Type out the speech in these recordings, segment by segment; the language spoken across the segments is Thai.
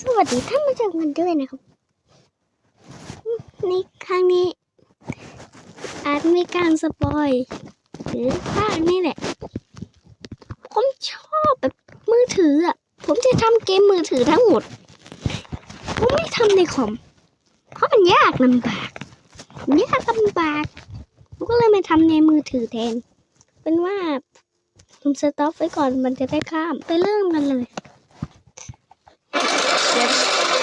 สวัสดีท่านผู้ชมกันด้วยนะครับในครั้งนี้ อาจมีการสปอยหรือบ้างนี่แหละ ผมชอบแบบมือถืออะ ผมจะทำเกมมือถือทั้งหมด ผมไม่ทำในคอม เพราะมันยากลำบากยากลำบากผมก็เลยมาทำในมือถือแทน เป็นว่าผมสต็อปไว้ก่อนมันจะได้ข้ามไปเริ่มกันเลย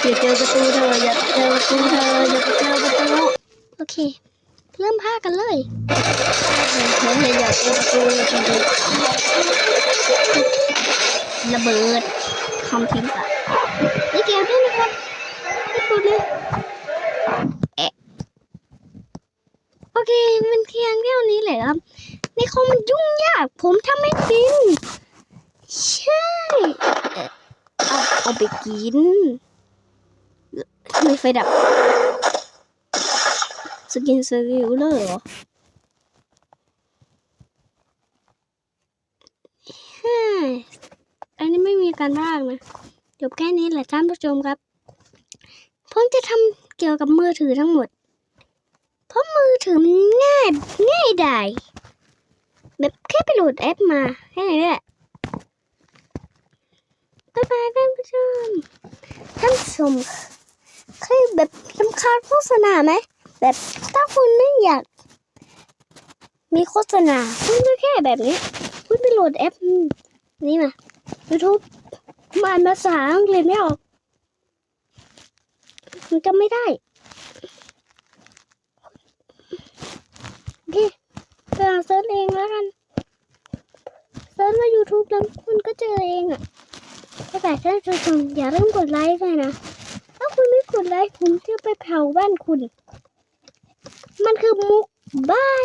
อย่าเจอประตูเธออย่าเจอประตูเธออย่าเจอประตูโอเค เริ่มภาคกันเลยเธออย่าเจอประตูอย่าเจอประตูระเบิดคอมทิ้งไปไม่เกี่ยวด้วยนะครับไม่พูดเลยโอเค มันเพียงเท่านี้แหละครับในคอมมันยุ่งยาก ผมทำไม่เป็นใช่ เอาเอาไปกิน ทำไมไฟดับ สกินสวิลเลยเหรอฮ่าอันนี้ไม่มีการบ้างนะจบแค่นี้แหละท่านผู้ชมครับ ผมจะทำเกี่ยวกับมือถือทั้งหมด เพราะมือถือมันง่ายง่ายได้แบบแค่ไปโหลดแอปมาแค่นี้นแหละบ๊ายบายท่านผู้ชมท่านผู้ชมำคาญโฆษณาไหมแบบถ้าคุณไม่อยาก มีโฆษณา คุณก็แค่แบบนี้ คุณไปโหลดแอป นี้มา YouTube มาอ่านภาษาอังกฤษไม่ออก มันจำไม่ได้โอเคไปหาเซิร์ชเองแล้วกันเซิร์ชว่า YouTube แล้วคุณก็เจอเองอะแต่แต่ถ้าจะชมอย่าลืมกดไลค์ด้วยนะ ดไลค์ผมจะไปเผาบ้านคุณ มันคือมุกบ้าย